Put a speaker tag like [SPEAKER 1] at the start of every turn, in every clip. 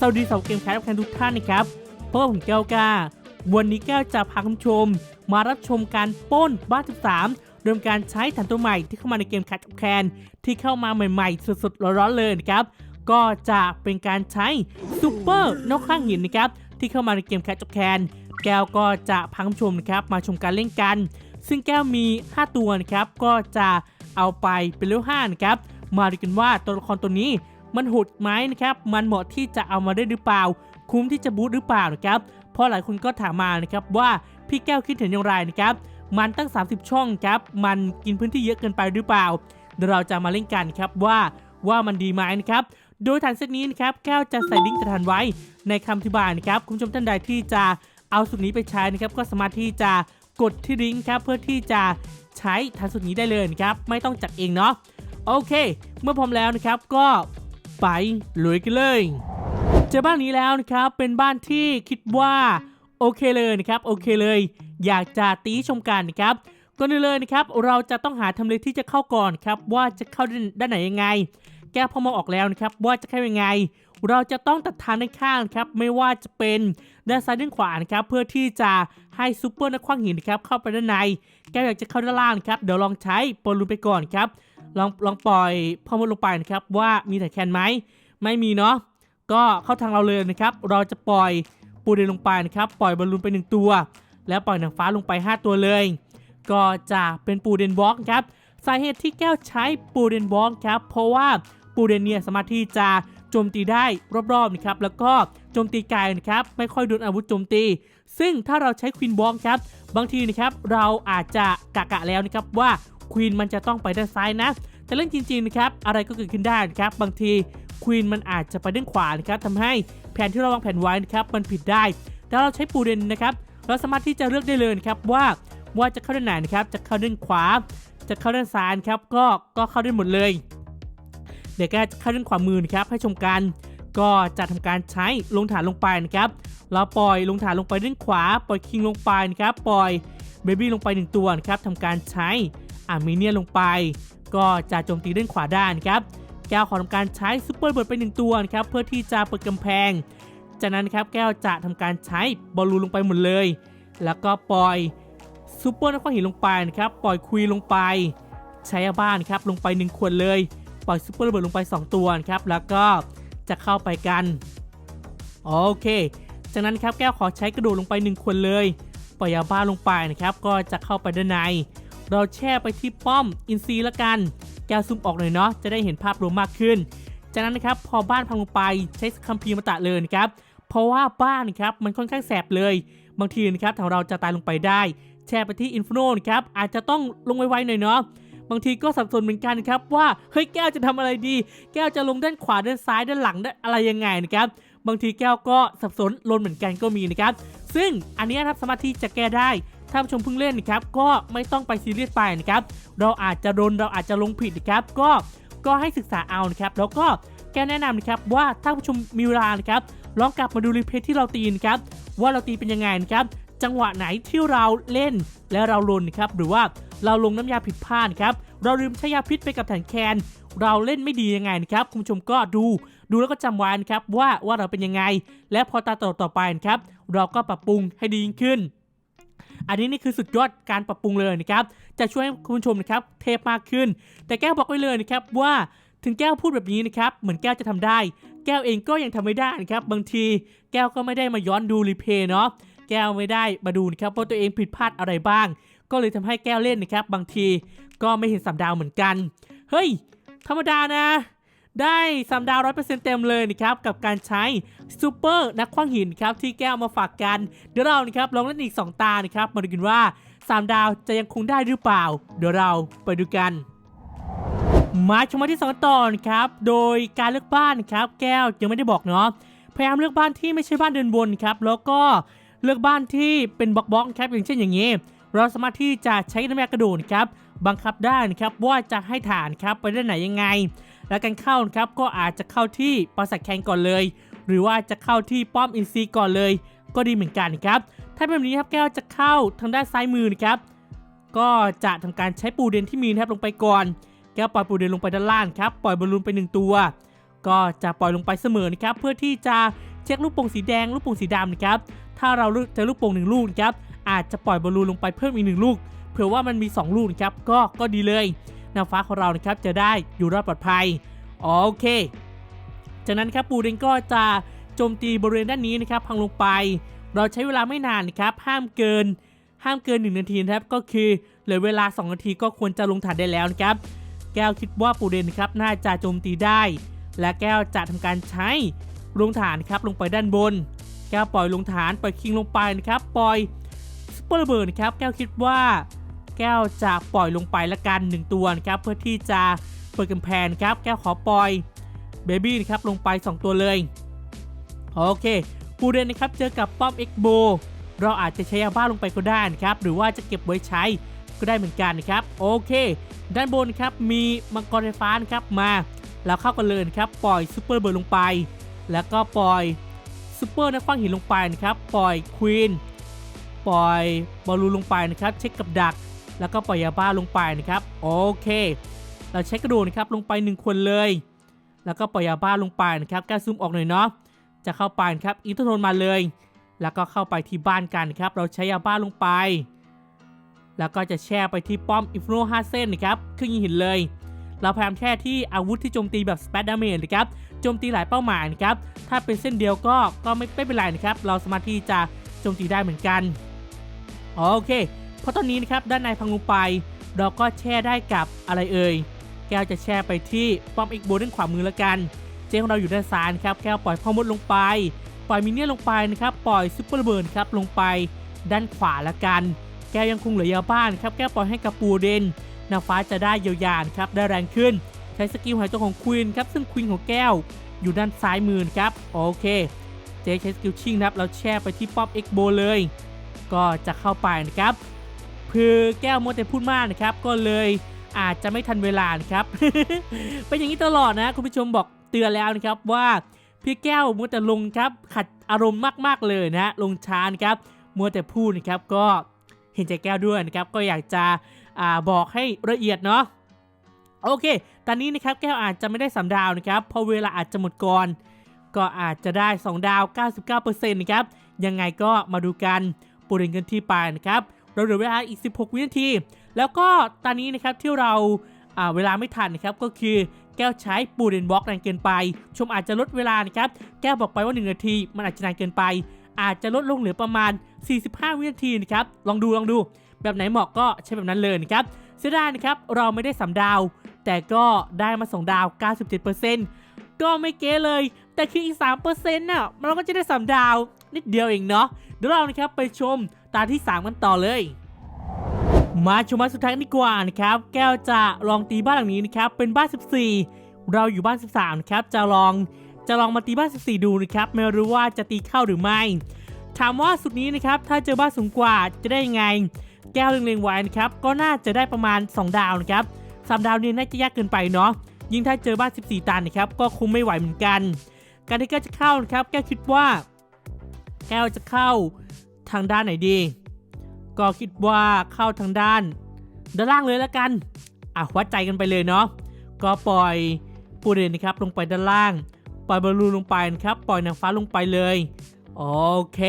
[SPEAKER 1] สวัสดีสาวเกมแคสทุกท่านนะครับพบกับผมแก้วกา วันนี้แก้วจะพาคุณชม มารับชมการป้นบ้าน13เริ่มการใช้ฐานตัวใหม่ที่เข้ามาในเกมแคทแคนที่เข้ามาใหม่ๆสดๆร้อนๆเลยนะครับ ก็จะเป็นการใช้ซูเปอร์นกข้างหินนะครับที่เข้ามาในเกมแคทแคนแก้วก็จะพาคุณชมนะครับมาชมการเล่นกัน ซึ่งแก้วมี 5 ตัวนะครับก็จะเอาไปเป็นเลเวล5นะครับมาดูกันว่าตัวละครตัวนี้ มันโหดไหมนะครับ มันเหมาะที่จะเอามาได้หรือเปล่า คุ้มที่จะบูตหรือเปล่านะครับ เพราะหลายคนก็ถามมานะครับว่าพี่แก้วคิดเห็นอย่างไรนะครับ มันตั้ง 30 ช่องครับ มันกินพื้นที่เยอะเกินไปหรือเปล่า เดี๋ยวเราจะมาเล่นกันครับว่าว่ามันดีไหมนะครับ โดยฐานเซตนี้นะครับแก้วจะใส่ลิงก์ฐานไว้ในคำอธิบายนะครับคุณผู้ชมท่านใดที่จะเอาสูตรนี้ไปใช้นะครับ ก็สามารถที่จะกดที่ลิงก์ครับเพื่อที่จะใช้ฐานสูตรนี้ได้เลยนะครับ ไม่ต้องจัดเองเนาะโอเค เมื่อพร้อมแล้วนะครับก็ ไปลุยกันเลยเจอบ้านนี้แล้วนะครับเป็นบ้านที่คิดว่าโอเคเลยนะครับโอเคเลย อยากจะตีชมกันนะครับก่อนอื่นเลยนะครับเราจะต้องหาทำเลที่จะเข้าก่อนครับว่าจะเข้าด้านไหนยังไง แก้พอมองออกแล้วนะครับว่าจะเข้ายังไง เราจะต้องตัดทางด้านข้างครับไม่ว่าจะเป็นด้านซ้ายด้านขวานะครับเพื่อที่จะ ให้ซูเปอร์นักขว้างหินนะครับเข้าไปด้านใน แก้วอยากจะเข้าด้านล่างครับเดี๋ยวลองใช้บอลลูนไปก่อนครับลองลองปล่อยพอมดลงไปนะครับว่ามีแต่แคนไหมไม่มีเนาะก็เข้าทางเราเลยนะครับ เราจะปล่อยปูเดนลงไปนะครับ ปล่อยบอลลูนไปหนึ่งตัว แล้วปล่อยหนังฟ้าลงไป 5 ตัวเลย ก็จะเป็นปูเดนบล็อกครับสาเหตุที่แก้วใช้ปูเดนบล็อกครับ เพราะว่าปูเดนเนี่ยสามารถที่จะ โจมตีได้รอบๆนะครับแล้วก็โจมตีไกลนะครับไม่ค่อยโดนอาวุธโจมตี ซึ่งถ้าเราใช้ควินบล็อกครับบางทีนะครับเราอาจจะกะกะแล้วนะครับว่าควีนมันจะต้องไปด้านซ้ายนะ แต่เรื่องจริงๆนะครับอะไรก็เกิดขึ้นได้นะครับบางทีควีนมันอาจจะไปด้านขวานะครับทำให้แผนที่เราวางแผนไว้นะครับมันผิดได้ แต่เราใช้ปูเดนนะครับเราสามารถที่จะเลือกได้เลยนะครับว่าว่าจะเข้าด้านไหนนะครับจะเข้าด้านขวา จะเข้าด้านซ้ายครับก็ก็เข้าได้หมดเลย เดี๋ยวแกจะเข้าด้านขวามือนะครับให้ชมกัน ก็จะทำการใช้ลงฐานลงไปนะครับเราปล่อยลงฐานลงไปด้านขวา ปล่อยคิงลงไปนะครับปล่อยเบบี้ลงไปหนึ่งตัวนะครับทำการใช้อาร์เมเนียลงไป ก็จะโจมตีด้านขวาได้นะครับแก้วขอทำการใช้ซูเปอร์เบิร์ดไปหนึ่งตัวนะครับเพื่อที่จะเปิดกำแพง จากนั้นครับแก้วจะทำการใช้บอลลูนลงไปหมดเลย แล้วก็ปล่อยซูเปอร์นักขว้างหินลงไปนะครับปล่อยคุยลงไป ใช้ยาบ้านครับลงไป1ขวดเลย ปล่อยซูเปอร์ระเบิดลงไป 2 ตัวครับ แล้วก็จะเข้าไปกัน โอเค จากนั้นครับแก้วขอใช้กระโดดลงไป1ขวดเลย ปล่อยยาบ้าลงไปนะครับ ก็จะเข้าไปด้านใน เราแช่ไปที่ป้อมอินซีละกัน แก้วซูมออกหน่อยเนาะ จะได้เห็นภาพรวมมากขึ้น จากนั้นนะครับพอบ้านพังลงไปใช้คัมภีร์มาตะเลยนะครับ เพราะว่าบ้านครับมันค่อนข้างแสบเลย บางทีนะครับทางเราจะตายลงไปได้ แชร์ไปที่อินฟโนนครับ อาจจะต้องลงไวๆหน่อยเนาะ บางทีก็สับสนเหมือนกันครับว่าเฮ้ยแก้วจะทำอะไรดี แก้วจะลงด้านขวาด้านซ้ายด้านหลังด้านอะไรยังไงนะครับบางทีแก้วก็สับสนลนเหมือนกันก็มีนะครับ ซึ่งอันนี้ครับสามารถที่จะแก้ได้ถ้าผู้ชมเพิ่งเล่นนะครับก็ไม่ต้องไปซีเรียสไปนะครับเราอาจจะโดนเราอาจจะลงผิดนะครับก็ก็ให้ศึกษาเอานะครับแล้วก็แก้วแนะนำนะครับว่าถ้าผู้ชมมีเวลานะครับลองกลับมาดูรีเพลย์ที่เราตีนะครับว่าเราตีเป็นยังไงนะครับ จังหวะไหนที่เราเล่นและเราลนนครับหรือว่าเราลงน้ำยาผิดพลาดครับเราลืมใช้ยาพิษไปกับแผ่นแคน เราเล่นไม่ดียังไงนะครับคุณผู้ชมก็ดู ดูแล้วก็จำไว้นะครับว่าว่าเราเป็นยังไง และพอตาต่อต่อไปนะครับเราก็ปรับปรุงให้ดียิ่งขึ้น อันนี้นี่คือสุดยอดการปรับปรุงเลยนะครับจะช่วยให้คุณผู้ชมนะครับเทพมากขึ้น แต่แก้วบอกไว้เลยนะครับว่าถึงแก้วพูดแบบนี้นะครับเหมือนแก้วจะทำได้ แก้วเองก็ยังทำไม่ได้นะครับบางทีแก้วก็ไม่ได้มาย้อนดูรีเพย์เนาะ แก้วไม่ได้มาดูนะครับว่าตัวเองผิดพลาดอะไรบ้าง ก็เลยทำให้แก้วเล่นนะครับ บางทีก็ไม่เห็นสามดาวเหมือนกัน เฮ้ย ธรรมดานะ ได้สามดาวร้อยเปอร์เซ็นต์เต็มเลยนะครับ กับการใช้ซูเปอร์นักขว้างหินครับที่แก้วมาฝากกัน เดี๋ยวเรานะครับลองเล่นอีก 2 ตานะครับมาดูกันว่า 3 ดาวจะยังคงได้หรือเปล่า เดี๋ยวเราไปดูกันมาชมมาที่ 2 ตอนครับ โดยการเลือกบ้านครับ แก้วยังไม่ได้บอกเนาะ พยายามเลือกบ้านที่ไม่ใช่บ้านเดินบนครับ แล้วก็ เลือกบ้านที่เป็นบล็อกๆครับอย่างเช่นอย่างนี้ เราสามารถที่จะใช้น้ำยากระโดดครับบังคับได้นะครับว่าจะให้ฐานครับไปด้านไหนยังไง และการเข้าครับก็อาจจะเข้าที่ปราสาทแคนก่อนเลย หรือว่าจะเข้าที่ป้อมอินซีก่อนเลย ก็ดีเหมือนกันครับถ้าเป็นแบบนี้ครับแก้วจะเข้าทางด้านซ้ายมือนะครับก็จะทำการใช้ปูเดนที่มีนะครับลงไปก่อน แก้วปล่อยปูเดนลงไปด้านล่างครับปล่อยบอลลูนไปหนึ่งตัว ก็จะปล่อยลงไปเสมอนะครับเพื่อที่จะเช็คลูกโป่งสีแดงลูกโป่งสีดำนะครับ ถ้าเราเลือกจอลูกโป่งหนึ่งลูกนะครับอาจจะปล่อยบอลลูนลงไปเพิ่มอีกหนึ่งลูกเผื่อว่ามันมี 2 ลูกนะครับก็ก็ดีเลยนางฟ้าของเรานะครับจะได้อยู่รอดปลอดภัยโอเค จากนั้นครับปูเดนก็จะโจมตีบริเวณด้านนี้นะครับพังลงไป เราใช้เวลาไม่นานนะครับห้ามเกิน ห้ามเกิน 1 นาทีนะครับก็คือเหลือเวลา 2 นาทีก็ควรจะลงฐานได้แล้วนะครับ แก้วคิดว่าปูเดนนะครับน่าจะโจมตีได้ และแก้วจะทำการใช้ลงฐานครับลงไปด้านบน แก้วปล่อยลงฐานปล่อยคิงลงไปนะครับปล่อยซุปเปอร์ระเบิดนะครับแก้วคิดว่าแก้วจะปล่อยลงไปละกันหนึ่งตัวนะครับเพื่อที่จะเปิดกำแพงครับแก้วขอปล่อยเบบี้นะครับลงไป 2 ตัวเลยโอเคปูเดนนะครับเจอกับป้อมเอ็กโบเราอาจจะใช้ยาบ้าลงไปก็ได้นะครับหรือว่าจะเก็บไว้ใช้ก็ได้เหมือนกันนะครับโอเค ด้านบนครับมีมังกรไฟฟ้านะครับมา แล้วเข้ากันเลยครับปล่อยซูเปอร์เบิร์ดลงไป แล้วก็ปล่อย ซูเปอร์นักฟังหินลงไปนะครับ ปล่อยควีนปล่อยบอลลูนลงไปนะครับ เช็คกับดัก แล้วก็ปล่อยยาบ้าลงไปนะครับ โอเค เราใช้กระโดดนะครับลงไป 1 คนเลย แล้วก็ปล่อยยาบ้าลงไปนะครับแก้ซูมออกหน่อยเนาะ จะเข้าไปนะครับอินทอนมาเลย แล้วก็เข้าไปที่บ้านกันครับ เราใช้ยาบ้าลงไป แล้วก็จะแช่ไปที่ป้อมอินฟิโน5เส้นนะครับ ขึ้นยิงหินเลย เราพยายามแช่ที่อาวุธที่โจมตีแบบสเปดดาเมจนะครับโจมตีหลายเป้าหมายนะครับถ้าเป็นเส้นเดียวก็ก็ไม่ไม่เป็นไรนะครับเราสามารถที่จะโจมตีได้เหมือนกันโอเคเพราะตอนนี้นะครับด้านในพังลงไปเราก็แช่ได้กับอะไรเอ่ยแก้วจะแช่ไปที่ป้อมอีกโบด้านขวามือแล้วกัน เจ้ของเราอยู่ด้านซ้ายนครับแก้วปล่อยพ่อมดลงไป ปล่อยมินเนี่ยนลงไปนะครับปล่อยซุปเปอร์เบิร์นครับลงไปด้านขวาละกัน แก้วยังคงเหลือยาบ้านครับแก้วปล่อยให้กับปูเดน นางฟ้าจะได้เยียวยานครับได้แรงขึ้น ใช้สกิลหายตัวของควีนครับซึ่งควีนของแก้ว อยู่ด้านซ้ายมือนะครับโอเค เจ๊ใช้สกิลชิงครับเราแช่ไปที่ป๊อปเอ็กโบเลย ก็จะเข้าไปนะครับคือแก้วมัวแต่พูดมากนะครับก็เลยอาจจะไม่ทันเวลานครับเป็นอย่างนี้ตลอดนะคุณผู้ชมบอกเตือนแล้วนะครับว่าพี่แก้วมัวแต่ลงครับขัดอารมณ์มากๆเลยนะลงชานครับมัวแต่พูดนะครับก็เห็นใจแก้วด้วยนะครับก็อยากจะ อาบอกให้ละเอียดเนาะโอเค ตอนนี้นะครับแก้วอาจจะไม่ได้สามดาวนะครับเพราะเวลาอาจจะหมดก่อน ก็อาจจะได้ 2 ดาว 99%นะครับ ยังไงก็มาดูกันปูเรนกันที่ไปนะครับ เราเหลือเวลาอีก 16 วินาที แล้วก็ตอนนี้นะครับที่เราอ่าเวลาไม่ทันนะครับก็คือแก้วใช้ปูเรนบล็อกนานเกินไป ชมอาจจะลดเวลานะครับ แก้วบอกไปว่า 1 นาที มันอาจจะนานเกินไป อาจจะลดลงเหลือประมาณ 45 วินาทีนะครับ ลองดูลองดู แบบไหนเหมาะก็ใช้แบบนั้นเลยนะครับเสียดายนะครับเราไม่ได้3ดาว แต่ก็ได้มา2ดาว 97%ก็ไม่เก๋เลย แต่คืออีก 3%น่ะเราก็จะได้3ดาวนิดเดียวเองเนาะเดี๋ยวเรานะครับไปชมตาที่ 3 กันต่อเลยมาชมบ้านสุดท้ายนดีกว่านะครับ แก้วจะลองตีบ้านหลังนี้นะครับ เป็นบ้าน 14 เราอยู่บ้าน 13นะครับ จะลองจะลองมาตีบ้าน 14 ดูนะครับ ไม่รู้ว่าจะตีเข้าหรือไม่ ถามว่าสุดนี้นะครับ ถ้าเจอบ้านสูงกว่าจะได้ยังไง แก้วเล็งๆไว้นะครับก็น่าจะได้ประมาณ 2 ดาวนะครับสามดาวนี่น่าจะยากเกินไปเนาะยิ่งถ้าเจอบ้าน 14 ตันนะครับก็คงไม่ไหวเหมือนกัน การที่แก้วจะเข้านะครับ แก้วคิดว่า แก้วจะเข้าทางด้านไหนดี ก็คิดว่าเข้าทางด้าน ด้านล่างเลยแล้วกันอะวัดใจกันไปเลยเนาะก็ปล่อยปูเรนนะครับลงไปด้านล่าง ปล่อยบอลลูนลงไปนะครับปล่อยนางฟ้าลงไปเลยโอเค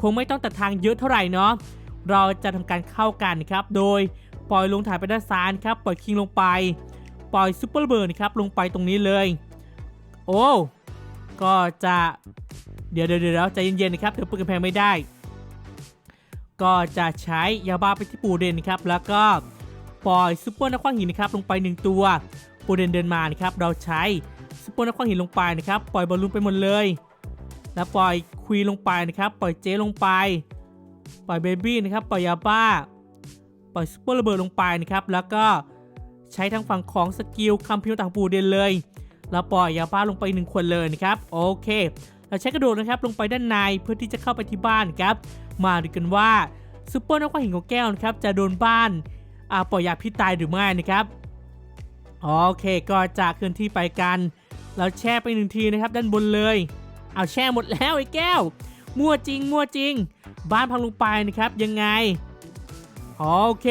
[SPEAKER 1] คงไม่ต้องตัดทางเยอะเท่าไหร่เนาะ เราจะทำการเข้ากันนะครับ โดยปล่อยลงถ่ายไปด้านซ้ายครับ ปล่อยคิงลงไป ปล่อยซูเปอร์เบิร์นครับ ลงไปตรงนี้เลย โอ้ ก็จะเดี๋ยวเดี๋ยวเดี๋ยวใจเย็นๆนะครับเดี๋ยวเปิดกำแพงไม่ได้ ก็จะใช้ยาบ้าไปที่ปูเดนนะครับ แล้วก็ปล่อยซูเปอร์นักขว้างหินนะครับ ลงไป 1 ตัว ปูเดนเดินมานะครับ เราใช้ซูเปอร์นักขว้างหินลงไปนะครับ ปล่อยบอลลูนไปหมดเลย แล้วปล่อยควีลงไปนะครับ ปล่อยเจลงไป ปล่อยเบบี้นะครับปล่อยยาบ้า ปล่อยซูเปอร์ระเบิดลงไปนะครับแล้วก็ใช้ทางฝั่งของสกิลคัมพิวต่างปูเดนเลยแล้วปล่อยยาบ้าลงไปหนึ่งขวดเลยนะครับโอเค เราใช้กระโดดนะครับลงไปด้านในเพื่อที่จะเข้าไปที่บ้านครับมาดูกันว่าซูเปอร์นักขว้างหินของแก้วนะครับจะโดนบ้านอาปล่อยยาพิษตายหรือไม่นะครับโอเคก็จะเคลื่อนที่ไปกัน เราแช่ไปหนึ่งทีนะครับ ด้านบนเลย เอาแช่หมดแล้วไอ้แก้ว มั่วจริง มั่วจริง บ้านพังลงไปนะครับยังไงโอเค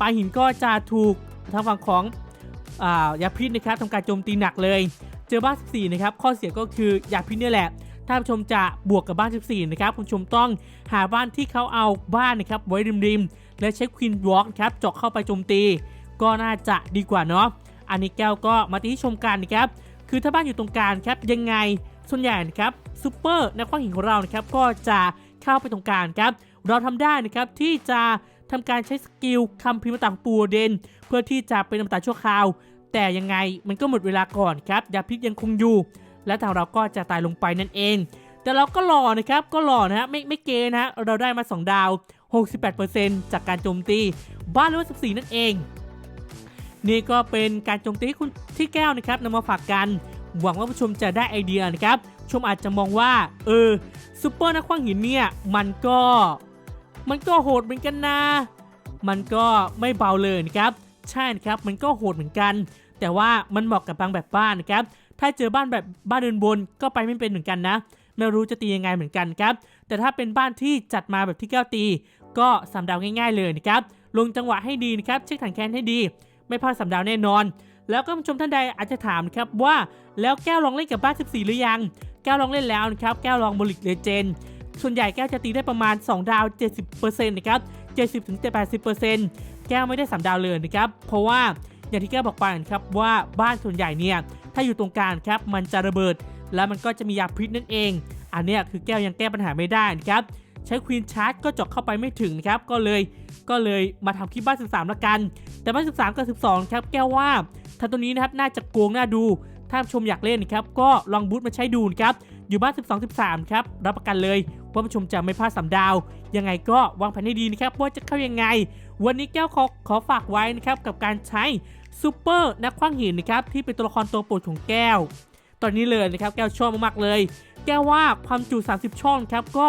[SPEAKER 1] ปลาหินก็จะถูกทางฝั่งของอายาพิษนะครับทำการโจมตีหนักเลย เจอบ้าน14นะครับข้อเสียก็คือยาพิษเนี่ยแหละ ถ้าผู้ชมจะบวกกับบ้าน 14นะครับคุณผู้ชมต้องหาบ้านที่เขาเอาบ้านนะครับไว้ริมๆและใช้ควีนวอล์กครับเจาะเข้าไปโจมตี ก็น่าจะดีกว่าเนาะอันนี้แก้วก็มาที่ชมกันนะครับคือถ้าบ้านอยู่ตรงกลางครับยังไง ส่วนใหญ่นะครับซูเปอร์นักว้างหินของเรานะครับก็จะเข้าไปตรงกลางครับ เราทำได้นะครับที่จะทำการใช้สกิลคำพิมพ์ต่างปูเดน เพื่อที่จะเป็นน้ำตาชั่วคราว แต่ยังไงมันก็หมดเวลาก่อนครับยาพิษยังคงอยู่ และทางเราก็จะตายลงไปนั่นเอง แต่เราก็หล่อนะครับก็หล่อนะฮะไม่ไม่เกนะฮะเราได้มา 2 ดาว 68%จากการโจมตีบ้านเลเวล14 นั่นเอง นี่ก็เป็นการโจมตีที่คุณที่แก้วนะครับนำมาฝากกัน หวังว่าผู้ชมจะได้ไอเดียนะครับ ชมอาจจะมองว่า เออซูเปอร์นักขว้างหินเนี่ย มันก็ มันก็โหดเหมือนกันนะ มันก็ไม่เบาเลยนะครับ ใช่นะครับ มันก็โหดเหมือนกัน แต่ว่ามันเหมาะกับบางแบบบ้านนะครับ ถ้าเจอบ้านแบบบ้านเดินบนก็ไปไม่เป็นเหมือนกันนะ ไม่รู้จะตียังไงเหมือนกันครับ แต่ถ้าเป็นบ้านที่จัดมาแบบที่แก้วตี ก็สามดาวง่าย ๆเลยนะครับ ลงจังหวะให้ดีนะครับ เช็คฐานแคนให้ดี ไม่พลาดสามดาวแน่นอน แล้วก็ผู้ชมท่านใดอาจจะถามนะครับว่าแล้วแก้วลองเล่นกับบ้าน 14 หรือยัง แก้วลองเล่นแล้วนะครับแก้วลองบริกเลเจนส่วนใหญ่แก้วจะตีได้ประมาณ 2 ดาว 70%นะครับ 70-80%แก้วไม่ได้ 3 ดาวเลยนะครับ เพราะว่าอย่างที่แก้วบอกไปนะครับว่าบ้านส่วนใหญ่เนี่ยถ้าอยู่ตรงกลางครับมันจะระเบิด แล้วมันก็จะมียาพิษนั่นเอง อันเนี้ยคือแก้วยังแก้ปัญหาไม่ได้นะครับ ใช้ควีนชาร์จก็เจาะเข้าไปไม่ถึงนะครับก็เลยก็เลยมาทำคลิปบ้าน 13 ละกัน แต่บ้าน 13 กับ 12 ครับแก้วว่าทำตัวนี้นะครับน่าจะโกงน่าดู ถ้าชมอยากเล่นนะครับก็ลองบูทมาใช้ดูนะครับอยู่บ้าน 12 13 ครับรับประกันเลยว่าผู้ชมจะไม่พลาดสามดาว ยังไงก็วางแผนให้ดีนะครับว่าจะเข้ายังไง วันนี้แก้วขอขอฝากไว้นะครับกับการใช้ซูเปอร์นักขว้างหินนะครับที่เป็นตัวละครตัวโปรดของแก้ว ตอนนี้เลยนะครับแก้วชอบมากๆเลย แก้วว่าความจุ 30 ช่องครับก็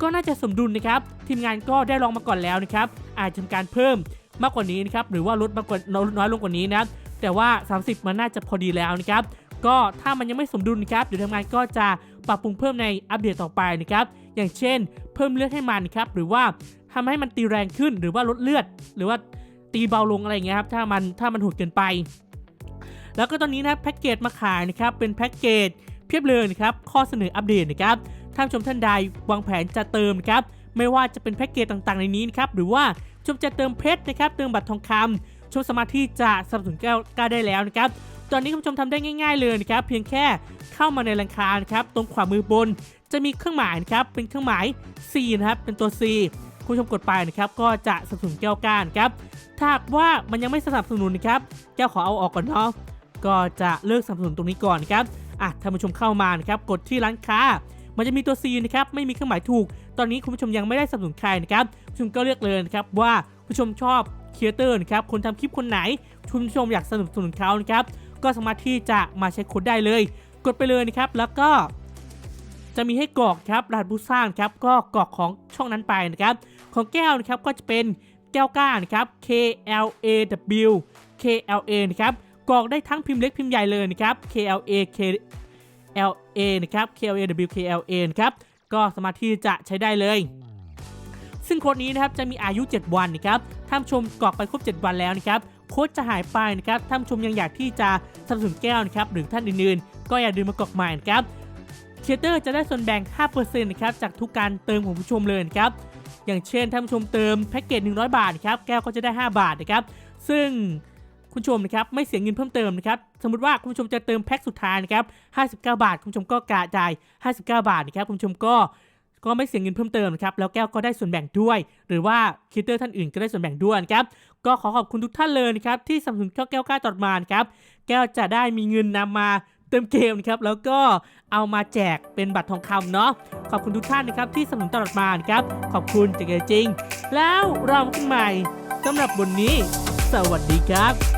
[SPEAKER 1] ก็น่าจะสมดุลนะครับ ทีมงานก็ได้ลองมาก่อนแล้วนะครับ อาจจะทำการเพิ่มมากกว่านี้นะครับ หรือว่าลดมากกว่าน้อยลงกว่านี้นะ แต่ว่า 30 มันน่าจะพอดีแล้วนะครับ ก็ถ้ามันยังไม่สมดุลนะครับ เดี๋ยวทางงานก็จะปรับปรุงเพิ่มในอัปเดตต่อไปนะครับ อย่างเช่น เพิ่มเลือดให้มันครับ หรือว่าทำให้มันตีแรงขึ้น หรือว่าลดเลือด หรือว่าตีเบาลงอะไรอย่างเงี้ยครับ ถ้ามันถ้ามันหดเกินไป แล้วก็ตอนนี้นะแพ็กเกจมาขายนะครับ เป็นแพ็กเกจเพียบเลยนะครับ ข้อเสนออัปเดตนะครับ ท่านชมท่านใดวางแผนจะเติมครับไม่ว่าจะเป็นแพ็กเกจต่างๆในนี้นะครับหรือว่าชมจะเติมเพชรนะครับเติมบัตรทองคำชมสามารถที่จะสนับสนุนแก้วกล้าได้แล้วนะครับตอนนี้คุณผู้ชมทำได้ง่าย ๆเลยนะครับเพียงแค่เข้ามาในร้านค้านะครับตรงขวามือบนจะมีเครื่องหมายครับเป็นเครื่องหมาย C นะครับเป็นตัว C คุณผู้ชมกดไปนะครับก็จะสนับสนุนแก้วกล้านะครับถ้าหากว่ามันยังไม่สนับสนุนนะครับแก้วขอเอาออกก่อนเนาะก็จะเลิกสนับสนุนตรงนี้ก่อนครับอะท่านผู้ชมเข้ามานะครับกดที่ร้านค้า มันจะมีตัว C นะครับไม่มีเครื่องหมายถูก ตอนนี้คุณผู้ชมยังไม่ได้สนับสนุนใครนะครับคุณผู้ชมก็เลือกเลยนะครับว่าผู้ชมชอบครีเอเตอร์นะครับคนทำคลิปคนไหนคุณผู้ชมอยากสนับสนุนเขานะครับก็สามารถที่จะมาใช้โค้ดได้เลย กดไปเลยนะครับแล้วก็จะมีให้กรอกครับรหัสผู้สร้างครับก็กรอกของช่องนั้นไปนะครับ ของแก้วนะครับก็จะเป็นแก้วก้านะครับ K L A W K L A นะครับกรอกได้ทั้งพิมพ์เล็กพิมพ์ใหญ่เลยนะครับ K L A K L A นะครับ K L A W K L A นะครับก็สามารถที่จะใช้ได้เลย ซึ่งโค้ดนี้นะครับจะมีอายุ 7 วันนะครับท่านชมกรอกไปครบ 7 วันแล้วนะครับโค้ดจะหายไปนะครับท่านชมยังอยากที่จะสนับสนุนแก้วนะครับหรือท่านอื่นๆ ก็อย่าลืมมากรอกใหม่นะครับครีเอเตอร์จะได้ส่วนแบ่ง 5%นะครับจากทุกการเติมของผู้ชมเลยนะครับอย่างเช่นท่านผู้ชมเติมแพ็กเกจ100 บาทนะครับแก้วก็จะได้ 5 บาทนะครับซึ่ง คุณชมนะครับไม่เสียเงินเพิ่มเติมนะครับสมมติว่าคุณชมจะเติมแพ็กสุดท้ายนะครับ59 บาท คุณชมก็กระจาย 59 บาทนะครับคุณชมก็ก็ไม่เสียเงินเพิ่มเติมนะครับแล้วแก้วก็ได้ส่วนแบ่งด้วย หรือว่าคิเตอร์ท่านอื่นก็ได้ส่วนแบ่งด้วยนะครับก็ขอขอบคุณทุกท่านเลยนะครับที่สนับสนุนแก้วแก้วกล้าตอดมานะครับแก้วจะได้มีเงินนำมาเติมเกมนะครับแล้วก็เอามาแจกเป็นบัตรทองคำเนาะขอบคุณทุกท่านนะครับที่สนับสนุนตลอดมานะครับขอบคุณจากใจจริง แล้วเรามากันใหม่สำหรับวันนี้ สวัสดีครับ